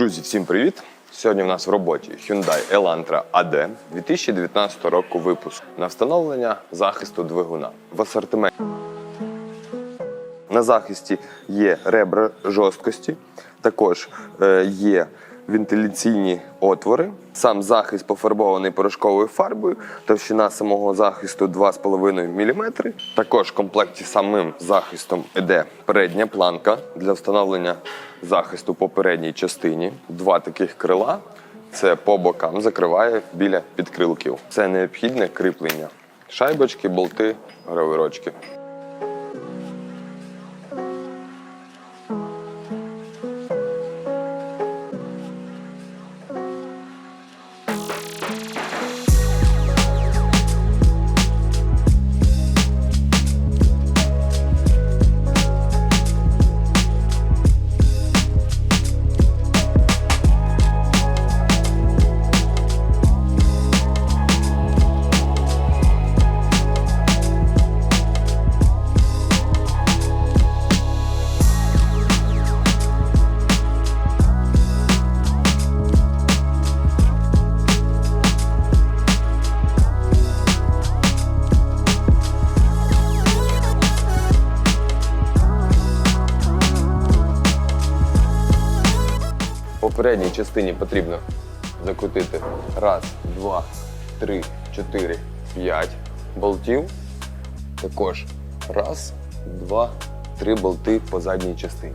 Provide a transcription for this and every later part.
Друзі, всім привіт! Сьогодні в нас в роботі Hyundai Elantra AD 2019 року випуску на встановлення захисту двигуна в асортименті. На захисті є ребра жорсткості, також е, є вентиляційні отвори. Сам захист пофарбований порошковою фарбою, товщина самого захисту 2,5 мм. Також в комплекті самим захистом іде передня планка для встановлення захисту по передній частині. Два таких крила. Це по бокам закриває біля підкрилків. Це необхідне кріплення. Шайбочки, болти, гравирочки. По передній частині потрібно закрутити раз, два, три, чотири, п'ять болтів. Також раз, два, три болти по задній частині.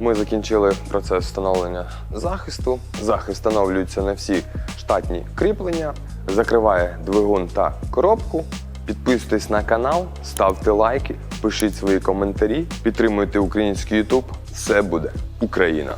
Ми закінчили процес встановлення захисту. Захист встановлюється на всі штатні кріплення, закриває двигун та коробку. Підписуйтесь на канал, ставте лайки, пишіть свої коментарі, підтримуйте український YouTube. Все буде Україна!